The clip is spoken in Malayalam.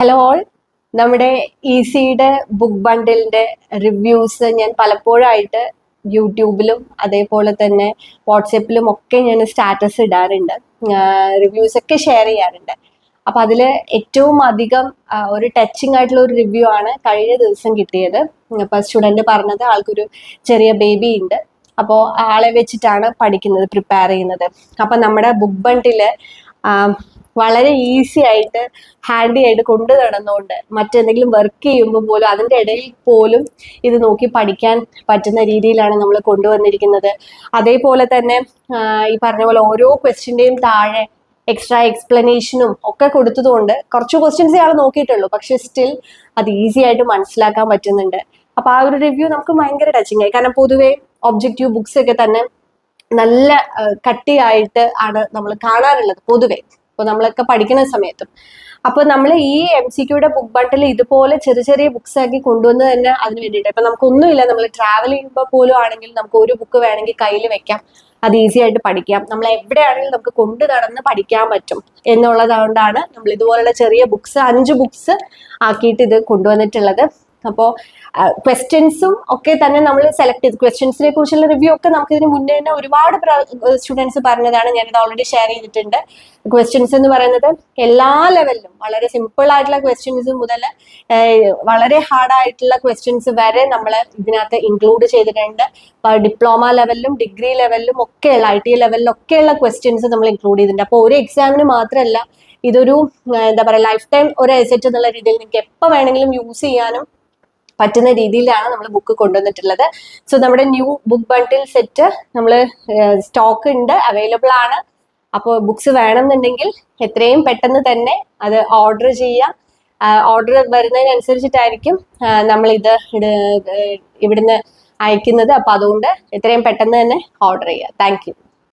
ഹലോ ഓൾ നമ്മുടെ ഈസിയുടെ ബുക്ക് ബണ്ടിലിന്റെ റിവ്യൂസ് ഞാൻ പലപ്പോഴായിട്ട് യൂട്യൂബിലും അതേപോലെ തന്നെ വാട്സപ്പിലും ഒക്കെ ഞാൻ സ്റ്റാറ്റസ് ഇടാറുണ്ട്. റിവ്യൂസ് ഒക്കെ ഷെയർ ചെയ്യാറുണ്ട്. അപ്പൊ അതിൽ ഏറ്റവും അധികം ഒരു ടച്ചിങ് ആയിട്ടുള്ള ഒരു റിവ്യൂ ആണ് കഴിഞ്ഞ ദിവസം കിട്ടിയത്. അപ്പൊ സ്റ്റുഡന്റ് പറഞ്ഞത് ആൾക്കൊരു ചെറിയ ബേബി ഉണ്ട്. അപ്പോൾ ആളെ വെച്ചിട്ടാണ് പഠിക്കുന്നത് പ്രിപ്പയർ ചെയ്യുന്നത്. അപ്പം നമ്മുടെ ബുക്ക് ബണ്ടിൽ വളരെ ഈസി ആയിട്ട് ഹാൻഡി ആയിട്ട് കൊണ്ടു നടന്നുകൊണ്ട് മറ്റെന്തെങ്കിലും വർക്ക് ചെയ്യുമ്പോൾ പോലും അതിന്റെ ഇടയിൽ പോലും ഇത് നോക്കി പഠിക്കാൻ പറ്റുന്ന രീതിയിലാണ് നമ്മൾ കൊണ്ടുവന്നിരിക്കുന്നത് അതേപോലെ തന്നെ ഈ പറഞ്ഞ പോലെ ഓരോ ക്വസ്റ്റിന്റെയും താഴെ എക്സ്ട്രാ എക്സ്പ്ലനേഷനും ഒക്കെ കൊടുത്തതുകൊണ്ട് കുറച്ച് ക്വസ്റ്റ്യൻസ് ഇയാൾ നോക്കിയിട്ടുള്ളൂ. പക്ഷെ സ്റ്റിൽ അത് ഈസി ആയിട്ട് മനസ്സിലാക്കാൻ പറ്റുന്നുണ്ട്. അപ്പോൾ ആ ഒരു റിവ്യൂ നമുക്ക് ഭയങ്കര ടച്ചിങ് ആയി. കാരണം പൊതുവേ ഒബ്ജക്റ്റീവ് ബുക്സ് ഒക്കെ തന്നെ നല്ല കട്ടിയായിട്ട് ആണ് നമ്മൾ കാണാറുള്ളത് പൊതുവെ. ഇപ്പോൾ നമ്മളൊക്കെ പഠിക്കുന്ന സമയത്തും. അപ്പോൾ നമ്മൾ ഈ എം സി ക്യൂടെ ബുക്ക് ബണ്ടിൽ ഇതുപോലെ ചെറിയ ചെറിയ ബുക്സ് ആക്കി കൊണ്ടുവന്ന് തന്നെ അതിന് വേണ്ടിയിട്ട്. ഇപ്പം നമുക്കൊന്നുമില്ല നമ്മൾ ട്രാവൽ ചെയ്യുമ്പോൾ പോലും ആണെങ്കിൽ നമുക്ക് ഒരു ബുക്ക് വേണമെങ്കിൽ കയ്യിൽ വെക്കാം. അത് ഈസി ആയിട്ട് പഠിക്കാം. നമ്മൾ എവിടെയാണെങ്കിലും നമുക്ക് കൊണ്ടു നടന്ന് പഠിക്കാൻ പറ്റും എന്നുള്ളതുകൊണ്ടാണ് നമ്മൾ ഇതുപോലുള്ള ചെറിയ ബുക്സ് അഞ്ച് ബുക്സ് ആക്കിയിട്ട് ഇത് കൊണ്ടുവന്നിട്ടുള്ളത്. അപ്പോൾ ക്വസ്റ്റ്യൻസും ഒക്കെ തന്നെ നമ്മൾ സെലക്ട് ചെയ്ത് ക്വസ്റ്റ്യൻസിനെ കുറിച്ചുള്ള റിവ്യൂ ഒക്കെ നമുക്ക് ഇതിന് മുന്നേ തന്നെ ഒരുപാട് സ്റ്റുഡൻസ് പറഞ്ഞതാണ്. ഞാനിത് ഓൾറെഡി ഷെയർ ചെയ്തിട്ടുണ്ട്. ക്വസ്റ്റ്യൻസ് എന്ന് പറയുന്നത് എല്ലാ ലെവലിലും വളരെ സിമ്പിൾ ആയിട്ടുള്ള ക്വസ്റ്റ്യൻസ് മുതൽ വളരെ ഹാർഡ് ആയിട്ടുള്ള ക്വസ്റ്റ്യൻസ് വരെ നമ്മൾ ഇതിനകത്ത് ഇൻക്ലൂഡ് ചെയ്തിട്ടുണ്ട്. ഡിപ്ലോമ ലെവലിലും ഡിഗ്രി ലെവലിലും ഒക്കെയുള്ള ഐ ടി ലെവലിലും ഒക്കെയുള്ള ക്വസ്റ്റ്യൻസ് നമ്മൾ ഇൻക്ലൂഡ് ചെയ്തിട്ടുണ്ട്. അപ്പോൾ ഒരു എക്സാമിന് മാത്രമല്ല ഇതൊരു എന്താ പറയുക ലൈഫ് ടൈം ഒരു എസെറ്റ് എന്നുള്ള രീതിയിൽ നിങ്ങൾക്ക് എപ്പോൾ വേണമെങ്കിലും യൂസ് ചെയ്യാനും പറ്റുന്ന രീതിയിലാണ് നമ്മൾ ബുക്ക് കൊണ്ടുവന്നിട്ടുള്ളത്. സോ നമ്മുടെ ന്യൂ ബുക്ക് ബണ്ടിൽ സെറ്റ് നമ്മൾ സ്റ്റോക്ക് ഉണ്ട് അവൈലബിൾ ആണ്. അപ്പോൾ ബുക്സ് വേണമെന്നുണ്ടെങ്കിൽ എത്രയും പെട്ടെന്ന് തന്നെ അത് ഓർഡർ ചെയ്യാം. ഓർഡർ വരുന്നതിനനുസരിച്ചിട്ടായിരിക്കും നമ്മൾ ഇത് ഇവിടുന്ന് അയക്കുന്നത്. അപ്പോൾ അതുകൊണ്ട് എത്രയും പെട്ടെന്ന് തന്നെ ഓർഡർ ചെയ്യുക താങ്ക്